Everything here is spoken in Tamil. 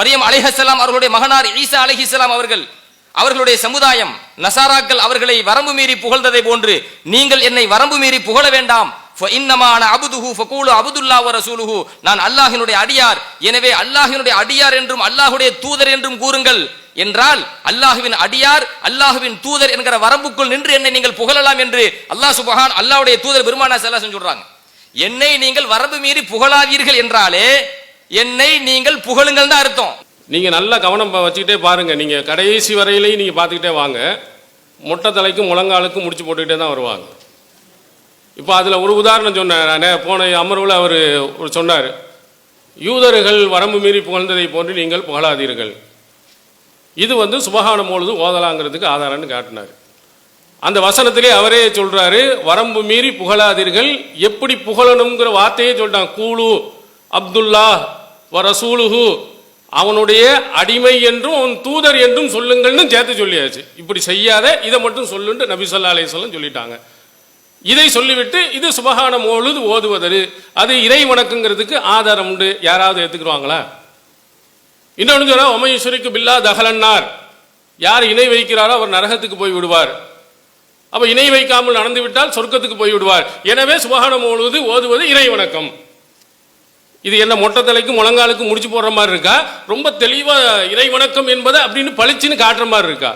மரியம் அலைஹஸ்ஸலாம் அவர்களுடைய மகனார் ஈசா அலைஹிஸ்ஸலாம் அவர்கள் அவர்களுடைய சமுதாயம் நசாராக்கள் அவர்களை வரம்பு மீறி புகழ்ந்ததை போன்று நீங்கள் என்னை வரம்பு மீறி புகழ வேண்டாம். அபுதுஹு நான் அல்லாஹினுடைய அடியார். எனவே அல்லாஹினுடைய அடியார் என்றும் அல்லாஹுடைய தூதர் என்றும் கூறுங்கள். என்றால் அல்லாஹுவின் அடியார் அல்லாஹுவின் தூதர் என்கிற வரம்புக்குள் நின்று என்னை நீங்கள் புகழலாம் என்று அல்லாஹ் சுபஹான் அல்லாஹுடைய தூதர் பெருமானா செல்லா சொல்றாங்க. என்னை நீங்கள் வரம்பு மீறி புகழாதீர்கள் என்றாலே என்னை நீங்கள் புகழுங்கள் தான் அர்த்தம். நீங்கள் நல்லா கவனம் வச்சுக்கிட்டே பாருங்கள் நீங்கள் கடைசி வரையிலையும் நீங்கள் பார்த்துக்கிட்டே வாங்க. முட்டை தலைக்கும் முழங்காலுக்கும் முடிச்சு போட்டுக்கிட்டே தான் வருவாங்க. இப்போ அதில் ஒரு உதாரணம் சொன்னார். நான் போன அமர்வில் அவர் ஒரு சொன்னார். யூதர்கள் வரம்பு மீறி புகழ்ந்ததை போன்று நீங்கள் புகழாதீர்கள். இது வந்து சுபகானம் பொழுது ஓதலாங்கிறதுக்கு ஆதாரம்னு காட்டினார். அந்த வசனத்திலே அவரே சொல்றாரு வரம்பு மீறி புகழாதீர்கள். எப்படி புகழணுங்கிற வார்த்தையே சொல்லிட்டான். கூலு அப்துல்லா வரசூலுகு அவனுடைய அடிமை என்றும் அவன் தூதர் என்றும் சொல்லுங்கள்னு சேர்த்து சொல்லியாச்சு. இப்படி செய்யாத இதை மட்டும் சொல்லுன்ட்டு நபி சொல்லா அலையம் சொல்லிட்டாங்க. இதை சொல்லிவிட்டு இது சுபகான பொழுது ஓதுவதரு. அது இறை வணக்கங்கிறதுக்கு ஆதாரம் உண்டு. யாராவது ஏற்றுக்குருவாங்களா இன்னொன்று சொன்னால் ஒமையுஸ்வரிக்கு பில்லா தகலன்னார் யார் இணை வைக்கிறாரோ அவர் நரகத்துக்கு போய் விடுவார். அப்போ இணை வைக்காமல் நடந்து விட்டால் சொர்க்கத்துக்கு போய் விடுவார். எனவே சுபகானம் முழுவது ஓதுவது இறை வணக்கம். இது என்ன மொட்டை தலைக்கும் முழங்காலுக்கும் முடிச்சு போடுற மாதிரி இருக்கா? ரொம்ப தெளிவாக இறை வணக்கம் என்பதை அப்படின்னு பளிச்சுன்னு காட்டுற மாதிரி இருக்கா?